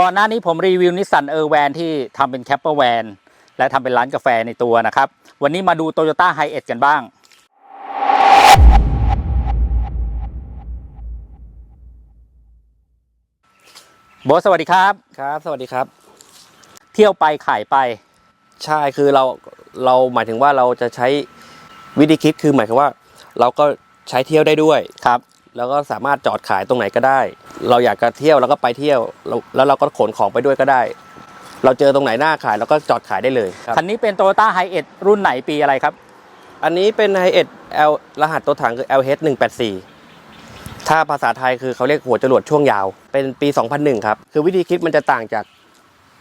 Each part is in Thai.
ก่อนหน้านี้ผมรีวิวนิสสันเออร์แวนที่ทำเป็นแคปเปอร์แวนและทำเป็นร้านกาแฟในตัวนะครับ วันนี้มาดู Toyota h i เอ d กันบ้าง โบทสวัสดีครับ ครับ สวัสดีครับ เที่ยวไปขายไปใช่คือเราเราหมายถึงว่าเราจะใช้วิธีคิดคือหมายถึงว่า เราก็ใช้เที่ยวได้ด้วย ครับ แล้วก็สามารถจอดขายตรงไหนก็ได้ เราอยากจะเที่ยวเราก็ไปเที่ยวแล้วแล้วเราก็ขนของไปด้วยก็ได้ เราเจอตรงไหนหน้าขายเราก็จอดขายได้เลยครับคันนี้เป็น Toyota h i เอ d รุ่นไหนปีอะไรครับ อันนี้เป็นไฮเอ็ด L รหัสตัวถังคือ LH 184 ถ้าภาษาไทยคือเขาเรียกหัวจรวดช่วงยาว เป็นปี 2001 ครับ คือวิธีคิดมันจะต่างจาก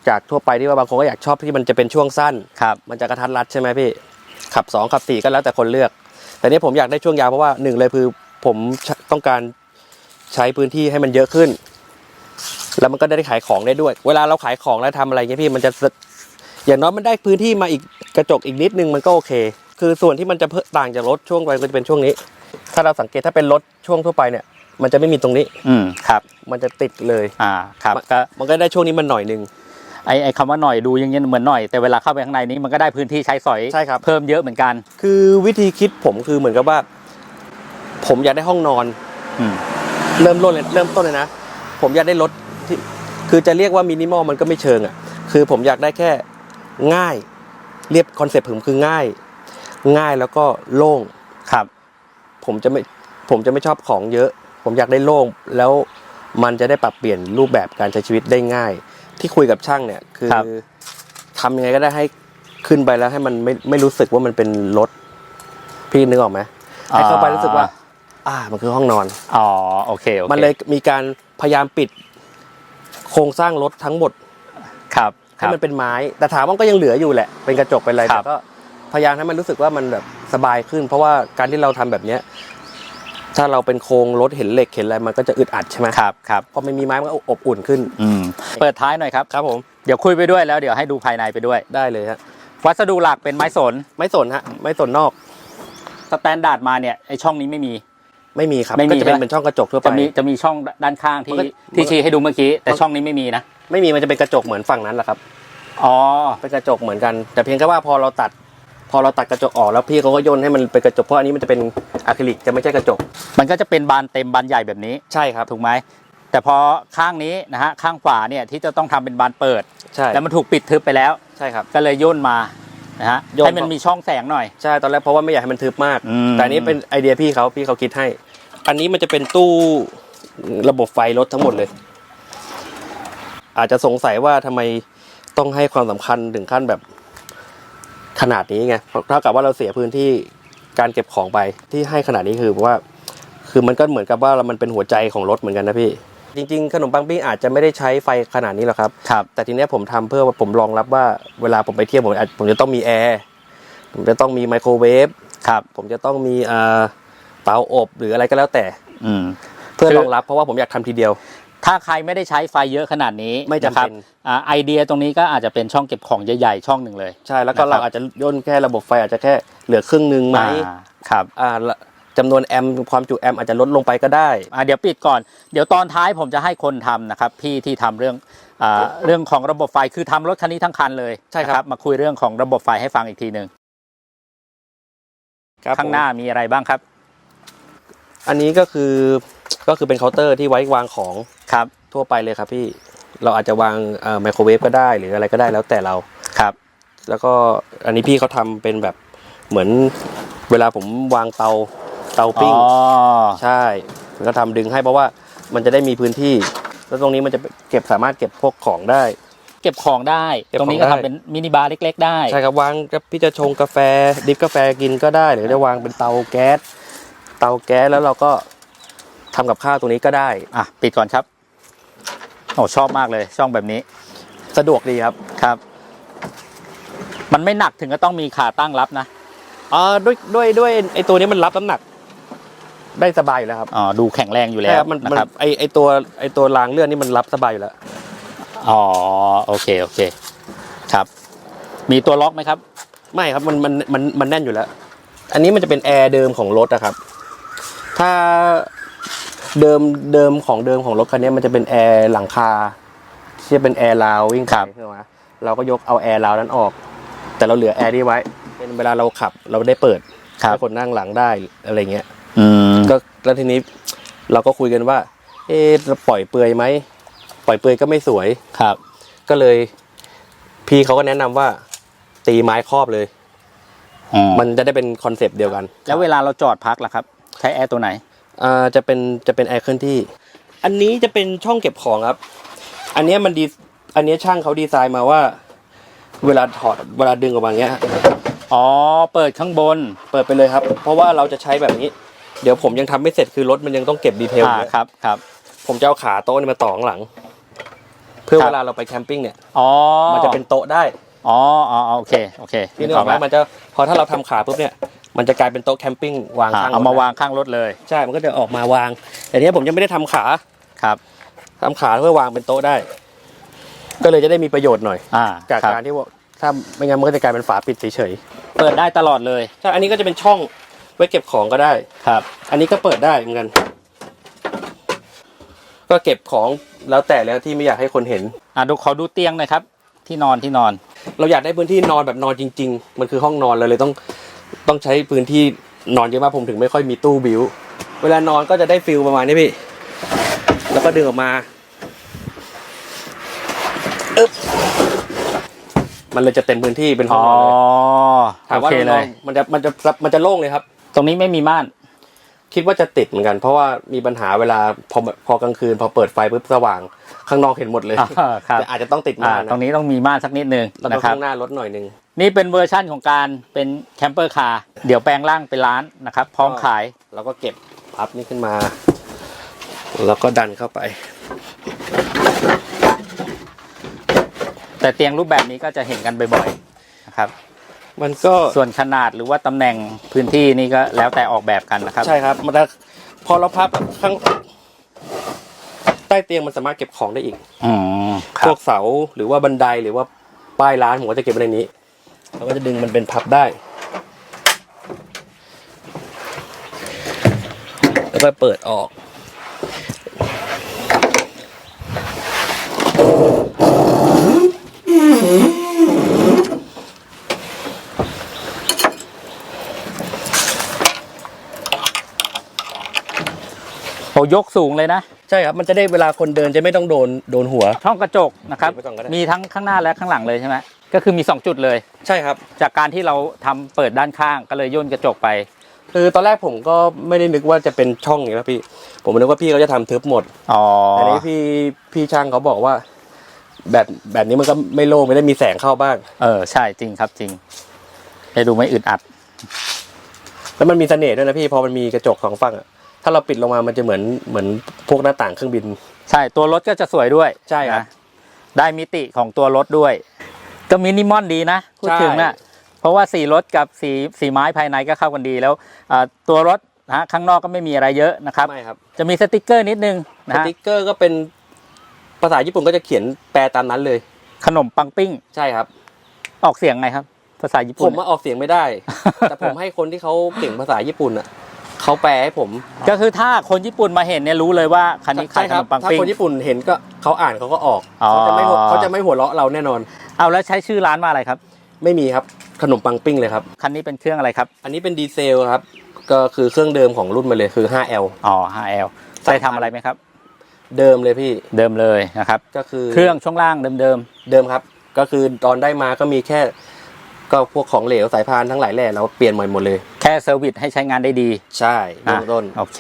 จากทั่วไปที่ว่าบางคนก็อยากชอบที่มันจะเป็นช่วงสั้นครับมันจะกระทัดรัดใช่ไหมพี่ ขับ 2 ขับ 4 ก็แล้วแต่คนเลือก แต่นี้ผมอยากได้ช่วงยาวเพราะว่าหนึ่งเลยคือผม ต้องการใช้พื้นที่ให้มันเยอะขึ้น แล้วมันก็ได้ขายของได้ด้วย เวลาเราขายของแล้วทำอะไรเงี้ยพี่มันจะสอย่างน้อยมันได้พื้นที่มาอีกกระจกอีกนิดนึงมันก็โอเค คือส่วนที่มันจะเพิ่มต่างจากรถช่วงไปก็จะเป็นช่วงนี้ ถ้าเราสังเกตถ้าเป็นรถช่วงทั่วไปเนี่ยมันจะไม่มีตรงนี้ อืมครับ มันจะติดเลย อ่า ครับก็มันก็ได้ช่วงนี้มันหน่อยหนึงไอไอคำว่าหน่อยดูยังยังเหมือนหน่อยแต่เวลาเข้าไปข้างในนี้มันก็ได้พื้นที่ใช้สอยใช่ครับเพิ่มเยอะเหมือนกัน คือวิธีคิดผมคือเหมือนกับว่า ผมอยากได้ห้องนอนอืม เริ่มต้นเลยเริ่มต้นเลยนะ ผมอยากได้รถที่คือจะเรียกว่ามินิมอลมันก็ไม่เชิงอะ คือผมอยากได้แค่ง่าย เรียบคอนเซ็ปต์ผมคือง่าย ง่ายแล้วก็โล่งครับ ผมจะไม่ผมจะไม่ชอบของเยอะ ผมอยากได้โล่งแล้วมันจะได้ปรับเปลี่ยนรูปแบบการใช้ชีวิตได้ง่าย ที่คุยกับช่างเนี่ย คือครับทำยังไงก็ได้ให้ขึ้นไปแล้วให้มันไม่ไม่รู้สึกว่ามันเป็นรถพี่นึกออกไหมให้เข้าไปรู้สึกว่า อ่ามันคือห้องนอน อ๋อโอเคโอเคมันเลยมีการพยายามปิด โครงสร้างรถทั้งหมดครับคให้รับมันเป็นไม้ แต่ถามว่ามันก็ยังเหลืออยู่แหละ เป็นกระจกเป็นอะไรครัแต่บก็พยายามให้มันรู้สึกว่ามันแบบสบายขึ้น เพราะว่าการที่เราทำแบบเนี้ยถ้าเราเป็นโครงรถเห็นเหล็กเห็นอะไรมันก็จะอึดอัดใช่ไหมครับครับพอมันมีไม้มันก็อบอุ่นขึ้นอืมเปิดท้ายหน่อยครับครับผมเดี๋ยวคุยไปด้วยแล้วเดี๋ยวให้ดูภายในไปด้วยได้เลยฮะวัสดุหลักเป็นไม้สนไม่สนฮะไม่สนนอกสแตนดาร์ดมาเนี่ยไอช่องนี้ไม่มี ไม่มีครับไม่มีก็จะเป็นใช่ไหม เป็นช่องกระจกทั่วไป จะมีจะมีช่องด้านข้างที่มันก็ที่ชี้ให้ดูเมื่อกี้ แต่มัน ช่องนี้ไม่มีนะไม่มีมันจะเป็นกระจกเหมือนฝั่งนั้นแหละครับอ๋อเป็นกระจกเหมือนกัน แต่เพียงแค่ว่าพอเราตัด พอเราตัดกระจกออกแล้วพี่เขาก็ย่นให้มันเป็นกระจกเพราะอันนี้มันจะเป็นอะคริลิกจะไม่ใช่กระจกมันก็จะเป็นบานเต็มบานใหญ่แบบนี้ ใช่ครับถูกไหมแต่พอข้างนี้นะฮะข้างขวาเนี่ยที่จะต้องทำเป็นบานเปิด ใช่แล้วมันถูกปิดทึบไปแล้ว ใช่ครับ ก็เลยย่นมา นะฮะย่นให้มันมีช่องแสงหน่อย ใช่ตอนแรกเพราะว่าไม่อยากให้มันทึบมาก อืม แต่อันนี้เป็นไอเดียพี่เขาพี่เขาคิดให้ อันนี้มันจะเป็นตู้ระบบไฟรถทั้งหมดเลย อาจจะสงสัยว่าทำไมต้องให้ความสำคัญถึงขั้นแบบขนาดนี้ไงเพราะเท่ากับว่าเราเสียพื้นที่การเก็บของไปที่ให้ขนาดนี้คือว่า คือมันก็เหมือนกับว่ามันเป็นหัวใจของรถเหมือนกันนะพี่ จริงๆ ขนมปังปิ้งอาจจะไม่ได้ใช้ไฟขนาดนี้หรอกครับ ครับ แต่ทีเนี้ยผมทำเพื่อว่าผมรองรับว่าเวลาผมไปเที่ยวผมอาจผมจะต้องมีแอร์ผมจะต้องมีไมโครเวฟครับ ผมจะต้องมีเอ่อเตาอบหรืออะไรก็แล้วแต่ อืม เพื่อคือ รองรับเพราะว่าผมอยากทำทีเดียว ถ้าใครไม่ได้ใช้ไฟเยอะขนาดนี้ไม่จำเป็นนะครับอ่าไอเดียตรงนี้ก็อาจจะเป็นช่องเก็บของใหญ่ๆช่องหนึ่งเลย ใช่แล้วก็นะครับ เราอาจจะย่นแค่ระบบไฟอาจจะแค่เหลือครึ่งหนึ่งไหมอ่าครับ อ่าละ จำนวนแอมป์ความจุแอมป์อาจจะลดลงไปก็ได้อ่าเดี๋ยวปิดก่อน เดี๋ยวตอนท้ายผมจะให้คนทำนะครับ พี่ที่ทำเรื่องอ่าเรื่องของระบบไฟคือทำรถคันนี้ทั้งคันเลยใช่ครับ นะมาคุยเรื่องของระบบไฟให้ฟังอีกทีหนึ่งครับข้างหน้ามีอะไรบ้างครับอันนี้ก็คือก็คือเป็นเคาน์เตอร์ที่ไว้วางของครับทั่วไปเลยครับพี่เราอาจจะวางเอ่อไมโครเวฟก็ได้หรืออะไรก็ได้แล้วแต่เรา ครับ แล้วก็อันนี้พี่เขาทำเป็นแบบเหมือนเวลาผมวางเตา เตาอ๋ปิ้งอใช่มันก็ทำดึงให้เพราะว่ามันจะได้มีพื้นที่ แล้วตรงนี้มันจะเก็บสามารถเก็บพวกของได้ เก็บของได้ เก็บตรงนี้ของก็ได้ ทำเป็นมินิบาร์เล็ก ๆ ได้ ใช่ครับวางก็พี่จะชงกาแฟดริฟกาแฟกินก็ได้ หรือจะวางเป็นเตาแก๊สเตาแก๊สแล้วเราก็ทำกับข้าวตรงนี้ก็ได้ อะ ปิดก่อนครับโอ้ชอบมากเลย ช่องแบบนี้สะดวกดีครับครับ มันไม่หนักถึงก็ต้องมีขาตั้งรับนะ อ่าด้วยด้วยด้วยไอตัวนี้มันรับน้ำหนัก ได้สบายอยู่แล้วครับอ๋อดูแข็งแรงอยู่แล้ใช่วครับมันนะมันครับไอไอตัวไอตัวรางเลื่อนนี่มันรับสบายอยู่แล้วอ๋อโอเคโอเคครับ มีตัวล็อกไหมครับ ไม่ครับมันมันมันมันแน่นอยู่แล้ว อันนี้มันจะเป็นแอร์เดิมของรถนะครับ ถ้าเดิมเดิมของเดิมของรถคันนี้มันจะเป็นแอร์หลังคาที่จะเป็นแอร์ราววิ่งครับใช่ไหมเราก็ยกเอาแอร์ราวนั้นออก แต่เราเหลือแอร์นี้ไว้ เป็นเวลาเราขับเราได้เปิดครับให้คนนั่งหลังได้อะไรเงี้ยอืม ก็แล้วทีนี้เราก็คุยกันว่า เอ๊ะเราปล่อยเปลือยไหมปล่อยเปลือยก็ไม่สวยครับ ก็เลย พี่เขาก็แนะนำว่า ตีไม้ครอบเลย อืมมันจะได้เป็นคอนเซปต์เดียวกันแล้วเวลาเราจอดพักล่ะครับ ใช้แอร์ตัวไหน อ่าจะเป็นจะเป็นแอร์เคลื่อนที่ อันนี้จะเป็นช่องเก็บของครับ อันเนี้ยมันดีอันเนี้ยช่างเขาดีไซน์มาว่า เวลาถอดเวลาดึงออกมาอย่างเงี้ย อ๋อ เปิดข้างบน เปิดไปเลยครับ เพราะว่าเราจะใช้แบบนี้ เดี๋ยวผมยังทำไม่เสร็จคือรถมันยังต้องเก็บดีเทลอ่าเยอะครับครับผมจะเอาขาโต๊ะนี่มาต่อข้างหลัง เพื่อครับเวลาเราไปแคมปิ้งเนี่ยอ๋อมันจะเป็นโต๊ะได้อ๋ออ๋อโอเคโอเคพี่นึกออกไหมแล้วมันจะพอถ้าเราทำขาปุ๊บเนี่ยมันจะกลายเป็นโต๊ะแคมปิ้งวางอ่าข้างเอามารถวางข้างรถเลยใช่มันก็จะออกมาวาง แต่เนี้ยผมยังไม่ได้ทำขาครับทำขาเพื่อวางเป็นโต๊ะได้ ก็เลยจะได้มีประโยชน์หน่อยอ่าจากครับการที่ว่าถ้าไม่งั้นมันก็จะกลายเป็นฝาปิดเฉยเปิดได้ตลอดเลยๆใช่อันนี้ก็จะเป็นช่อง ไว้เก็บของก็ได้ครับ อันนี้ก็เปิดได้เหมือนกัน ก็เก็บของแล้วแต่แล้วที่ไม่อยากให้คนเห็น อ่าดูขอดูเตียงหน่อยครับ ที่นอนที่นอน เราอยากได้พื้นที่นอนแบบนอนจริง ๆ มันคือห้องนอนเราเลยต้องต้องใช้พื้นที่นอนเยอะมากผมถึงไม่ค่อยมีตู้บิวเวลานอนก็จะได้ฟิลประมาณนี้พี่ แล้วก็ดึงออกมาอึ๊บมันเลยจะเต็มพื้นที่เป็นห้อ๋องอนอนเลยถามโอว่าเคนเลอนยมันจะมันจะมันจะโล่งเลยครับ ตรงนี้ไม่มีม่าน คิดว่าจะติดเหมือนกัน เพราะว่ามีปัญหาเวลาพอพอกลางคืน พอเปิดไฟปุ๊บสว่าง ข้างนอกเห็นหมดเลยอ่าครับ แต่อาจจะต้องติดอ่ามาตรงนี้ต้องมีม่านสักนิดนึงแล้วก็นะครับ ข้างหน้ารถหน่อยหนึง นี่เป็นเวอร์ชั่นของการเป็นแคมเปอร์คาร์เดี๋ยวแปลงร่างเป็นร้านนะครับ พร้อมขาย แล้วก็เก็บพับนี่ขึ้นมา แล้วก็ดันเข้าไป แต่เตียงรูปแบบนี้ก็จะเห็นกันบ่อยๆนะครับ มันก็ส่วนขนาดหรือว่าตำแหน่งพื้นที่นี่ก็แล้วแต่ออกแบบกันนะครับ ใช่ครับมันจะพอเราพับข้างใต้เตียงมันสามารถเก็บของได้อีกอืมคพรัวบกเสาหรือว่าบันไดหรือว่าป้ายร้านผมก็จะเก็บไว้ในนี้เราก็จะดึงมันเป็นพับได้ แล้วก็เปิดออก โอ้ยกสูงเลยนะ ใช่ครับ มันจะได้เวลาคนเดินจะไม่ต้องโดนโดนหัว ช่องกระจกนะครับเก็บไว้ก่อนก็ได้ มีทั้งข้างหน้าและข้างหลังเลยใช่ไหมก็คือมี 2 จุดเลย ใช่ครับ จากการที่เราทำเปิดด้านข้างก็เลยย่นกระจกไป คือตอนแรกผมก็ไม่ได้นึกว่าจะเป็นช่องอย่างนี้นะพี่ ผมนึกว่าพี่เขาจะทำทึบหมดอ๋อแต่นี้พี่พี่ช่างเขาบอกว่า แบบแบบนี้มันก็ไม่โล่งไม่ได้มีแสงเข้าบ้าง เออใช่จริงครับจริงให้ดูไม่อึดอัด แล้วมันมีเสน่ห์ด้วยนะพี่พอมันมีกระจกสองฝั่งอะ ถ้าเราปิดลงมามันจะเหมือนเหมือนพวกหน้าต่างเครื่องบิน ใช่ตัวรถก็จะสวยด้วยใช่ครับ นะได้มิติของตัวรถด้วย ก็มินิมอลดีนะพูดถึงนะเพราะว่าสีรถกับสีสีไม้ภายในก็เข้ากันดีแล้วอ่าตัวรถนะฮะข้างนอกก็ไม่มีอะไรเยอะนะครับ ไม่ครับจะมีสติกเกอร์นิดนึงสนะฮะติกเกอร์ก็เป็นภาษาญี่ปุ่นก็จะเขียนแปลตามนั้นเลย ขนมปังปิ้งใช่ครับ ออกเสียงไงครับ ภาษาญี่ผปุ่นมมาออกเสียงไม่ได้ แต่ผมให้คนที่เขาเก่งภาษาญี่ปุ่นอะ เขาแปลให้ผม ก็คือถ้าคนญี่ปุ่นมาเห็นเนี่ยรู้เลยว่าคันนี้ขายขนมปังถ้าปิ้ง คนญี่ปุ่นเห็นก็เขาอ่านเขาก็ออกอ๋อ เขาจะไม่หัวเขาจะไม่หัวเราะเราแน่นอน เอาแล้วใช้ชื่อร้านว่าอะไรครับ ไม่มีครับขนมปังปิ้งเลยครับ คันนี้เป็นเครื่องอะไรครับ อันนี้เป็นดีเซลครับ ก็คือเครื่องเดิมของรุ่นมาเลยคือ 5L อ๋อ 5L ใส่ทำอะไรไหมครับ เดิมเลยพี่เดิมเลยนะครับ ก็คือเครื่องช่วงล่างเดิมเดิมครับ ก็คือตอนได้มาก็มีแค่ ก็พวกของเหลวสายพานทั้งหลายแหล่เราเปลี่ยนใหม่หมดเลยๆแค่เซอร์วิสให้ใช้งานได้ดี ใช่เริ่มต้นโอเค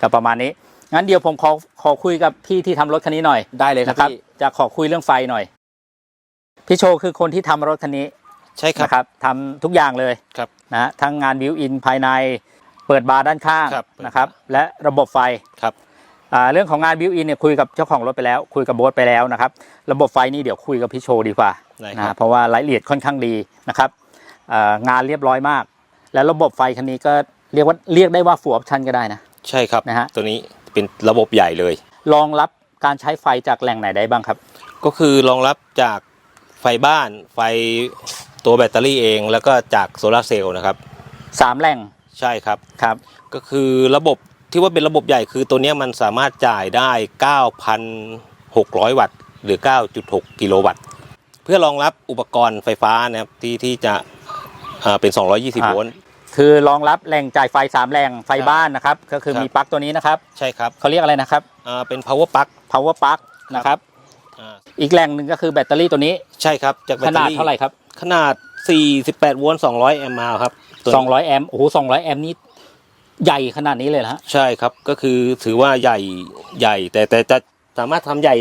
ก็ประมาณนี้ งั้นเดี๋ยวผมขอขอคุยกับพี่ที่ทำรถคันนี้หน่อยได้เลยครับนะครับพี่จะขอคุยเรื่องไฟหน่อย พี่โชว์คือคนที่ทำรถคันนี้ ใช่ครับนะครับทำทุกอย่างเลยครับนะฮะทั้งงานวิวอินภายในเปิดบาร์ด้านข้างครับนะครับ และระบบไฟครับอ่าเรื่องของงานวิวอินเนี่ยคุยกับเจ้าของรถไปแล้ว คุยกับโบ๊ทไปแล้วนะครับ ระบบไฟนี่เดี๋ยวคุยกับพี่โชว์ดีกว่าได้ครับนะฮะเพราะว่ารายละเอียดค่อนข้างดีนะครับอ่างานเรียบร้อยมาก และระบบไฟคันนี้ก็เรียกว่าเรียกได้ว่าฟูออปชันก็ได้นะ ใช่ครับนะฮะ ตัวนี้เป็นระบบใหญ่เลย รองรับการใช้ไฟจากแหล่งไหนได้บ้างครับ ก็คือรองรับจากไฟบ้านไฟตัวแบตเตอรี่เอง แล้วก็จากโซลาร์เซลล์นะครับสามแหล่งใช่ครับครับ ก็คือระบบที่ว่าเป็นระบบใหญ่คือตัวเนี้ยมันสามารถจ่ายได้ 9,600 วัตต์ หรือ 9.6 กิโลวัตต์ เพื่อรองรับอุปกรณ์ไฟฟ้านะครับที่ที่จะ อ่าเป็น 220โวลต์ คือรองรับแหล่งจ่ายไฟสามแหล่งไฟใช่บ้านนะครับ ก็คือครับ มีปลั๊กตัวนี้นะครับใช่ครับเขาเรียกอะไรนะครับ อ่าเป็น power plug power plug นะครับ อ่าอีกแหล่งหนึ่งก็คือแบตเตอรี่ตัวนี้ใช่ครับจากแบขตเตอนาดรี่เท่าไหร่ครับ ขนาด 48 โวลต์ 200 แอมป์มาครับตัวนี้200 แอมป์โอ้โห200 แอมป์นี่ใหญ่ขนาดนี้เลยนะฮะใช่ครับ ก็คือถือว่าใหญ่ใหญ่ แต่แต่จะสามารถทำใหญ่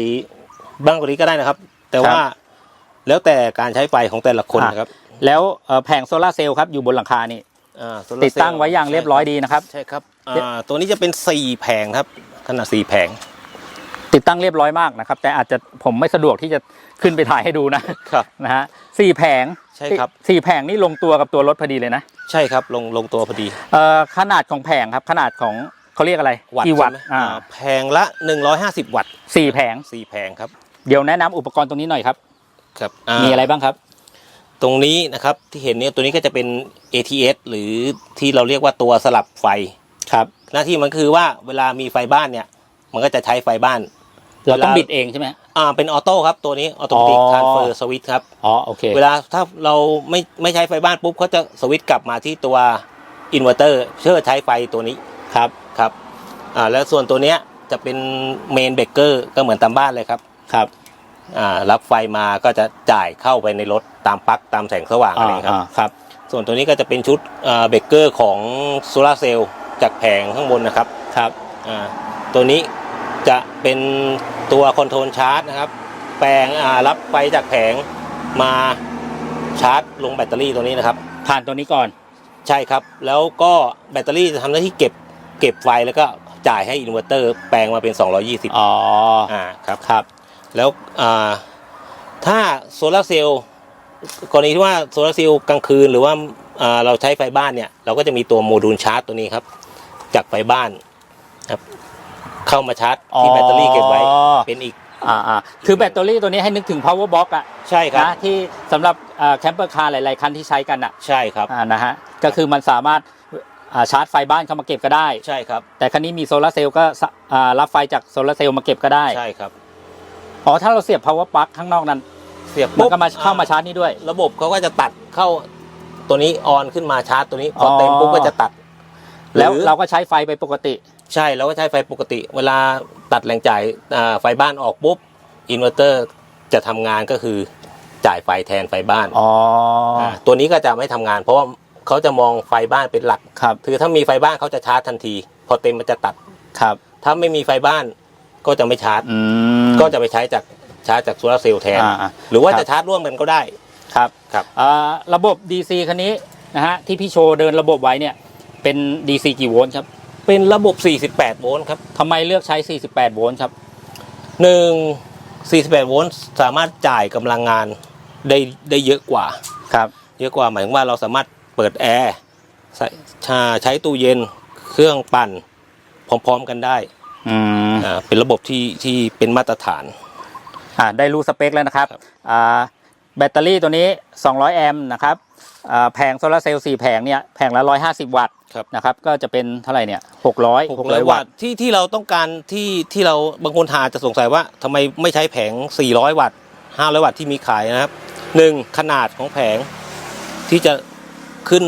บ้างกว่านี้ก็ได้นะครับ แต่ว่าแล้วแต่การใช้ไฟของแต่ละคนนะครับ แล้วเอ่อแผงโซลาร์เซลล์ครับอยู่บนหลังคานี่อ่า solar ติดตั้ง cell ไว้อย่างเรียบร้อยดีนะครับ ใช่ครับอ่าตัวนี้จะเป็น4แผงครับ ขนาด4แผง ติดตั้งเรียบร้อยมากนะครับ แต่อาจจะผมไม่สะดวกที่จะขึ้นไปถ่ายให้ดูนะครับ นะฮะสี่แผงใช่ครับ สี่แผงนี่ลงตัวกับตัวรถพอดีเลยนะใช่ครับลงลงตัวพอดีเอ่อขนาดของแผงครับขนาดของเขาเรียกอะไรวัตต์กี่วัตต์ใช่ไหมอ่าอ่าแผงละ 150 วัตต์สี่แผง4แผงครับเดี๋ยวแนะนำอุปกรณ์ตรงนี้หน่อยครับ ครับามีอะไรบ้างครับ ตรงนี้นะครับที่เห็นเนี่ยตัวนี้ก็จะเป็น ATS หรือที่เราเรียกว่าตัวสลับไฟครับ หน้าที่มันคือว่าเวลามีไฟบ้านเนี่ย มันก็จะใช้ไฟบ้าน เราต้องเวลาบิดเองใช่ไหมอ่าเป็นออโต้ครับตัวนี้ออโตเมติกอ๋อทรานเฟอร์สวิตครับอ๋อโอเคเวลาถ้าเราไม่ไม่ใช้ไฟบ้านปุ๊บเขาจะสวิตช์กลับมาที่ตัวอินเวอร์เตอร์เพื่อใช้ไฟตัวนี้ครับครับอ่าแล้วส่วนตัวเนี้ยจะเป็นเมนเบรกเกอร์ก็เหมือนตามบ้านเลยครับครับอ่า รับไฟมาก็จะจ่ายเข้าไปในรถตามปลั๊กตามแสงสว่างอะไรครับอ่าครับ ส่วนตัวนี้ก็จะเป็นชุดอ่าเบรกเกอร์ของโซลาร์เซลล์จากแผงข้างบนนะครับครับอ่าตัวนี้จะเป็นตัวคอนโทรลชาร์จนะครับ แปลงอ่ารับไฟจากแผงมาชาร์จลงแบตเตอรี่ตัวนี้นะครับ ผ่านตัวนี้ก่อน ใช่ครับ แล้วก็แบตเตอรี่จะทำหน้าที่เก็บเก็บไฟแล้วก็จ่ายให้อินเวอร์เตอร์แปลงมาเป็น 220 อ๋อ อ่า ครับ ครับ แล้วอ่าถ้าโซลาร์เซลล์กรณีที่ว่าโซลาร์เซลล์กลางคืนหรือว่าอ่าเราใช้ไฟบ้านเนี่ยเราก็จะมีตัวโมดูลชาร์จตัวนี้ครับ จากไฟบ้านครับเข้ามาชาร์จที่แบตเตอรี่เก็บไว้อ๋อเป็นอีกอ่าอ่าคือแบตเตอรี่ตัวนี้ให้นึกถึง power box อะใช่ครับนะที่สำหรับแคมเปอร์คาร์หลาย ๆ คันที่ใช้กันอะใช่ครับอ่านะฮะก็คือมันสามารถอ่าชาร์จไฟบ้านเข้ามาเก็บก็ได้ใช่ครับแต่คันนี้มีโซลาร์เซลล์ก็สะอ่ารับไฟจากโซลาร์เซลล์มาเก็บก็ได้ใช่ครับ อ๋อถ้าเราเสียบ power plug ข้างนอกนั้นเสียบมันปุ๊บก็มาเข้ามาชาร์จนี่ด้วย ระบบเขาก็จะตัดเข้าตัวนี้ออนขึ้นมาชาร์จตัวนี้พอออเต็มปุ๊บก็จะตัด แล้วหอเราก็ใช้ไฟไปปกติ ใช่เราก็ใช้ไฟปกติ เวลาตัดแรงจ่ายอ่าไฟบ้านออกปุ๊บอินเวอร์เตอร์จะทำงานก็คือจ่ายไฟแทนไฟบ้านอ๋ออาตัวนี้ก็จะไม่ทำงาน เพราะว่าเขาจะมองไฟบ้านเป็นหลัก ครับคือถ้ามีไฟบ้านเขาจะชาร์จทันที พอเต็มมันจะตัด ครับ ถ้าไม่มีไฟบ้านก็จะไม่ชาร์จ อืม ก็จะไปใช้จากชาร์จจากโซลาร์เซลล์แทน อ่าอ่าหรือว่าครับ จะชาร์จร่วมกันก็ได้ ครับครับ อ่าระบบ DC คันนี้นะฮะที่พี่โชว์เดินระบบไว้เนี่ยเป็น DC กี่โวลต์ครับเป็นระบบ 48 โวลต์ครับทำไมเลือกใช้ 48 โวลต์ครับ หนึ่ง48 โวลต์สามารถจ่ายกำลังงานได้ได้เยอะกว่า ครับ เยอะกว่าหมายถึงว่าเราสามารถเปิดแอร์ใช้ชาใช้ตู้เย็นเครื่องปั่นพร้อมๆกันได้ อืม อ่าเป็นระบบที่ที่เป็นมาตรฐาน อ่าได้รู้สเปคแล้วนะครับครับอ่าแบตเตอรี่ตัวนี้ 200 แอมป์นะครับอ่าแผงโซลาร์เซลล์4แผงเนี่ยแผงละ 150 วัตต์ครับ นะครับก็จะเป็นเท่าไหร่เนี่ย600 600 600วัวัตตต์ต์ที่ที่เราต้องการที่ที่เราบางคนทาจะสงสัยว่าทำไมไม่ใช้แผง 400 วัตต์ 500 วัตต์ที่มีขายนะครับหนึ่งขนาดของแผงที่จะขึ้น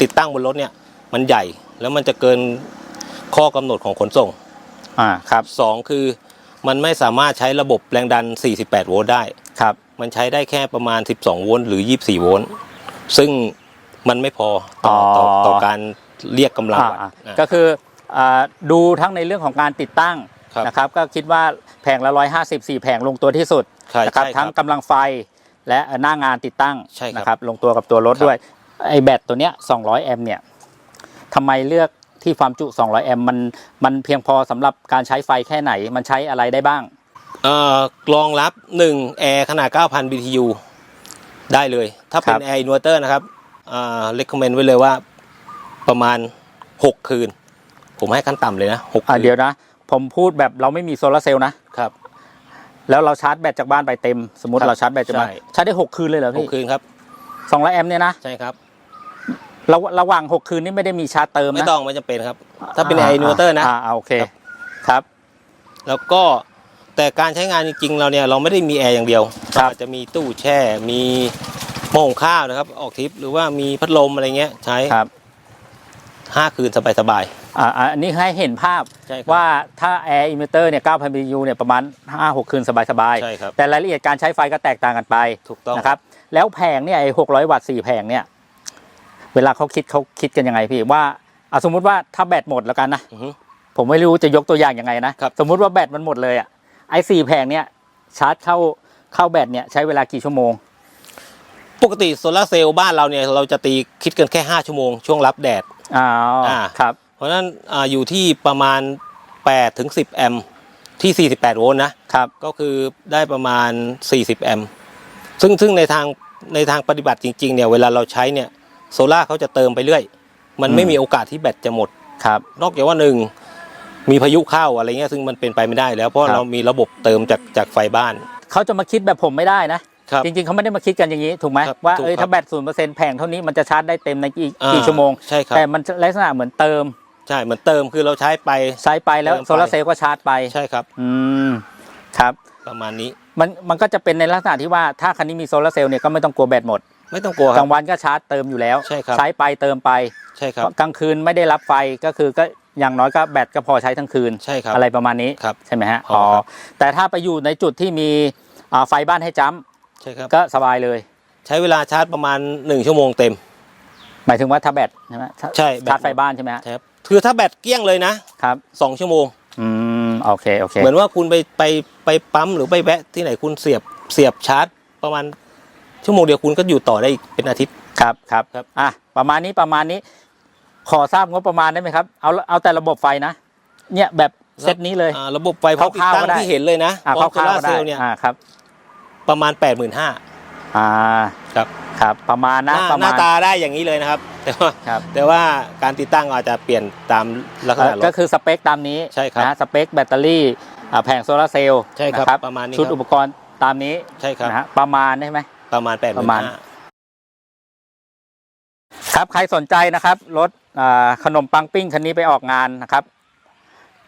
ติดตั้งบนรถเนี่ย มันใหญ่แล้วมันจะเกินข้อกำหนดของขนส่ง อ่าครับ สองคือมันไม่สามารถใช้ระบบแรงดัน 48 โวลต์ได้ ครับ มันใช้ได้แค่ประมาณ 12 โวลต์หรือ 24 โวลต์ ซึ่งมันไม่พอต่อต่อต่อการเรียกกำลังอ่าวัตต์อ่าอ่า ก็คืออ่าดูทั้งในเรื่องของการติดตั้งครับ นะครับ ก็คิดว่าแผงละ 154แผงลงตัวที่สุดใช่นะครับใช่ครับทั้งกำลังไฟและหน้างานติดตั้งใช่ครับนะครับลงตัวกับตัวรถครับ ด้วยไอแบตตัวเนี้ย200 แอมป์เนี่ยทำไมเลือก ที่ความจุ 200 แอมป์มันมันเพียงพอสำหรับการใช้ไฟแค่ไหน มันใช้อะไรได้บ้าง เอ่อรองรับ1แอร์ขนาด 9,000 BTU ได้เลย ถ้าเป็ครันบแอร์อินเวอร์เตอร์นะครับอ่า recommend ไว้เลยว่าประมาณ 6 คืน ผมให้ขั้นต่ำเลยนะ6อ่าคืนเดี๋ยวนะ ผมพูดแบบเราไม่มีโซลาร์เซลล์นะ ครับ แล้วเราชาร์จแบตจากบ้านไปเต็ม สมมติครับเราชาร์จแบตจากบ้านใช่ ชาร์จได้ 6 คืนเลยเหรอ6พี่คืนครับ 200 แอมป์เนี่ยนะ ใช่ครับ ระระหว่าง6คืนนี่ไม่ได้มีชาร์จเติมไม่นะต้องไม่จำเป็นครับ ถ้าเป็นแอร์อินเวอร์เตอร์นะอ่าอ่าโอเคครับครับ แล้วก็แต่การใช้งานจริงๆเราเนี่ยเราไม่ได้มีแอร์อย่างเดียวครับเราอาจจะมีตู้แช่ มีหม้อหุงข้าวนะครับ ออกทริปหรือว่ามีพัดลมอะไรเงี้ย ใช้ครับห้าคืนสบายอ่าอ่าอันนี้ให้เห็นภาพใช่ครับ ว่าถ้าแอร์อินเวอร์เตอร์เนี่ย9,000 BTU เนี่ยประมาณ 5-6 คืนสบายใช่ครับ ๆ แต่รายละเอียดการใช้ไฟก็แตกต่างกันไปๆถูกต้อง นะครับ แล้วแผงเนี่ยไอ้600 วัตต์4แผงเนี่ย เวลาเขาคิดเขาคิดกันยังไงพี่ว่าอะสมมุติว่าถ้าแบตหมดแล้วกันนะอือฮึ ผมไม่รู้จะยกตัวอย่างยังไงนะครับ สมมุติว่าแบตมันหมดเลยอะไอ้สี่แผงเนี่ยชาร์จเข้าเข้าแบตเนี่ยใช้เวลากี่ชั่วโมง ปกติโซลาร์เซลล์บ้านเราเนี่ยเราจะตีคิดกันแค่ 5 ชั่วโมงช่วงรับแดดอ๋ออ่า ครับ เพราะฉะนั้นอาอยู่ที่ประมาณ8ถึง10 แอมป์ที่ 48 โวลต์นะครับ ก็คือได้ประมาณ 40 แอมป์ซึ่งซึ่งในทางในทางปฏิบัติจริงๆเนี่ยเวลาเราใช้เนี่ย โซล่าร์เขาจะเติมไปเรื่อย มันไม่อืมมีโอกาสที่แบตจะหมดครับ นอกจากว่าหนึ่งมีพายุเข้าอะไรเงี้ยซึ่งมันเป็นไปไม่ได้แล้วเพราะครับเรามีระบบเติมจากจากไฟบ้าน เขาจะมาคิดแบบผมไม่ได้นะครับจริงๆเขาไม่ได้มาคิดกันอย่างนี้ถูกไหมครับว่าถูกเอ้ยครับถ้าแบตศูนย์เปอร์เซ็นต์แผงเท่านี้มันจะชาร์จได้เต็มในกี่อ่ากี่ชั่วโมงใช่ครับแต่มันลักษณะเหมือนเติมใช่เหมือนเติมคือเราใช้ไปใช้ไปแล้วเติมไปโซลาร์เซลล์ก็ชาร์จไปใช่ครับอืมครับ ประมาณนี้มันมันก็จะเป็นในลักษณะที่ว่าถ้าคันนี้มีโซลาร์เซลล์เนี่ยก็ไม่ต้องกลัวแบตหมด ไม่ต้องกลัวคกรัลาบงวันก็ชาร์จเติมอยู่แล้ว ใช่ครับ ใช้ไปเติมไปใช่ครับ กลางคืนไม่ได้รับไฟก็คือก็อย่างน้อยก็แบตก็พอใช้ทั้งคืน ใช่ครับ อะไรประมาณนี้ครับใช่ไหมฮะพอครับแต่ถ้าไปอยู่ในจุดที่มีอ่าไฟบ้านให้จ้ำใช่ครับก็สบายเลย ใช้เวลาชาร์จประมาณ 1 ชั่วโมงเต็ม หมายถึงว่าถ้าแบตใช่ไหมถ้าใช่แบต ชาร์จไฟบ้านใช่ไหมฮะใช่ครับคือถ้าแบตเกลี้ยงเลยนะ ครับสองชั่วโมง อืมโอเคโอเคเหมือนว่าคุณไปไปไปปั๊มหรือไปแวะที่ไหนคุณเสียบเสียบชาร์จประมาณ ชั่วโมงเดียวคุณก็อยู่ต่อได้อีกเป็นอาทิตย์ ครับครับครับ อะประมาณนี้ประมาณนี้ ขอทราบงบประมาณได้ไหมครับ เอาเอาแต่ระบบไฟนะ เนี่ยแบบเซตนี้เลย อ่าระบบไฟพร้อมติดคร่าวๆตั้งก็ได้ที่เห็นเลยนะอ่าพร้อมคร่าวๆโซก็ลาร์เซได้ลล์เนี่ยอ่าครับ ประมาณ8 5 0 0 0อ่าครับครับ ประมาณหนะน้าประหมาน้าณตาได้อย่างนี้เลยนะครับ แต่ว่าครับแต่ว่าการติดตั้งอาจจะเปลี่ยนตามลักษเอ่ณะอรก็ถคือสเปคตามนี้ใช่ครับนะสเปคแบตเตอรี่อ่าแผงโซลาร์เซลล์ใช่ครับนะประมาณนี้ชุดครับอุปกรณ์ตามนี้ใช่ครับนะฮะประมาณได้ไหม ประมาณ8 5 0 0ประมาณ0ครับใครสนใจนะครับรถอ่าขนมปังปิ้งคันนี้ไปออกงานนะครับ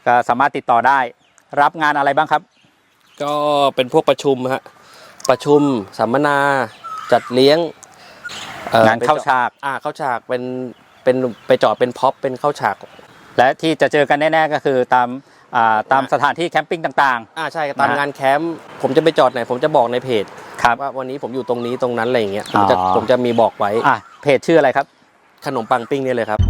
ก็สามารถติดต่อได้ รับงานอะไรบ้างครับ ก็เป็นพวกประชุมฮะประชุมสัมมนาจัดเลี้ยงอ่องานเข้าฉาก อ่าเข้าฉากเป็นเป็นไปจอดเป็นพ็อปเป็นเข้าฉาก และที่จะเจอกันแน่ๆก็คือตามอ่าตามสถานที่แคมปิ้งต่าง อ่าใช่ตามนะฮะงานแคมป์ผมจะไปจอดไหนผมจะบอกในเพจๆ ครับว่าวันนี้ผมอยู่ตรงนี้ตรงนั้นอะไรอย่างเงี้ยผมจะอ๋อ ผมจะมีบอกไว้อะเพจชื่ออะไรครับ ขนมปังปิ้งเนี่ยเลยครับ